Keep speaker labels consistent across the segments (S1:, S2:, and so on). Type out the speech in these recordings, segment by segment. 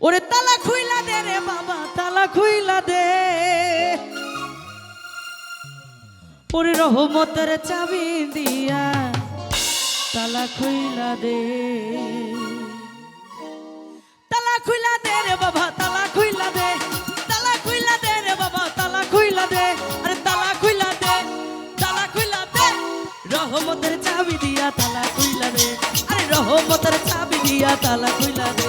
S1: ওরে তালা খুইলা দে রে বাবা তালা খুইলা দে ওরে রহমতের চাবি দিয়া তালা খুইলা দে তালা খুইলা দে রে বাবা তালা খুইলা দে তালা খুইলা দে রে বাবা তালা খুইলা দে আরে তালা খুইলা দে তালা খুইলা দে রহমতের চাবি দিয়া তালা খুইলা দে আরে রহমতের চাবি দিয়া তালা খুইলা দে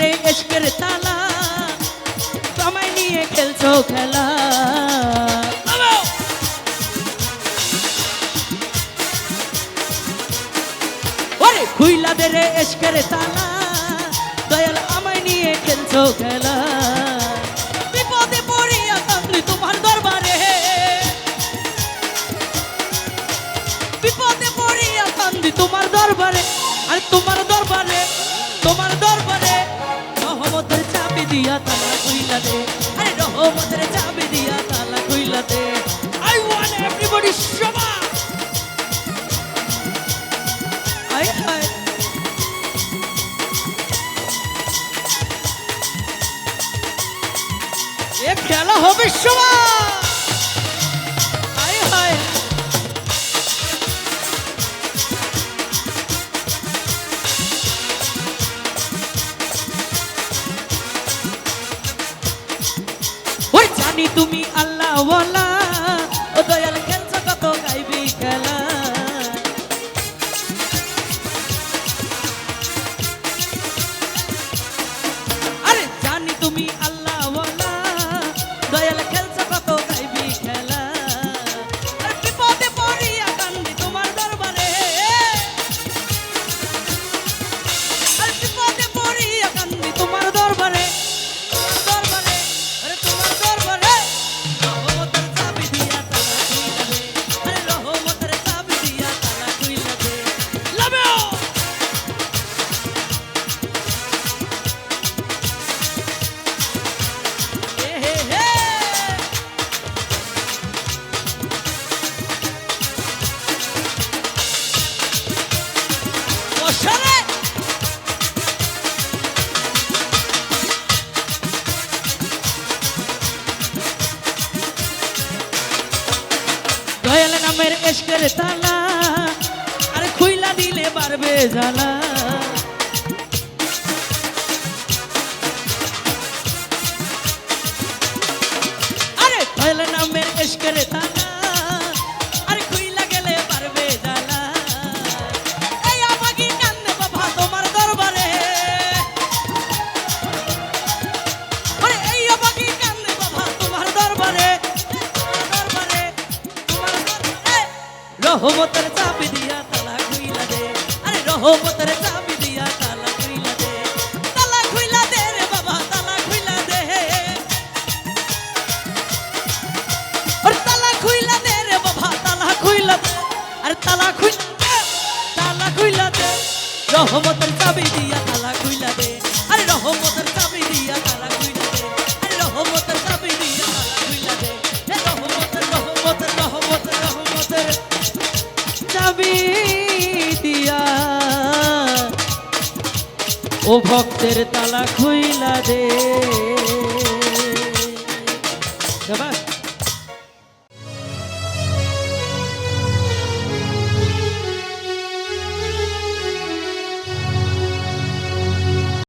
S1: রে এসকের তালা তোমায় নিয়ে খেলছো খেলা। ওরে এসকের তালা, দয়াল আমায় নিয়ে খেলছো খেলা। কইলা দে আরে রহমতের চাবি দিয়া তালা আই এভরিবডি সবা আই হাই এ খেলা হবে জানি তুমি আল্লাহ বলা ও দয়াল, খেলছো কত, গাইবি খেলা। আরে জানি তুমি আল্লাহ বলা দয়াল, খেলছো এসকের তালা আরে খুইলা দিলে পারবে জ্বালা। আরে নামের করে তালা চাবি দিয়া তালা খুইলা দে। আরে রহমতের চাবি দিয়া তালা খুইলা দে। তালা খুইলা দে রে বাবা, তালা খুইলা দে। আরে তালা খুইলা দে রে বাবা, তালা খুইলা আরে তালা খুইলা তালা খুইলা দে। রহমতের চাবি দিয়া তালা খুইলা দে। দিয়া। ও ভক্তের তালা খুইলা দে।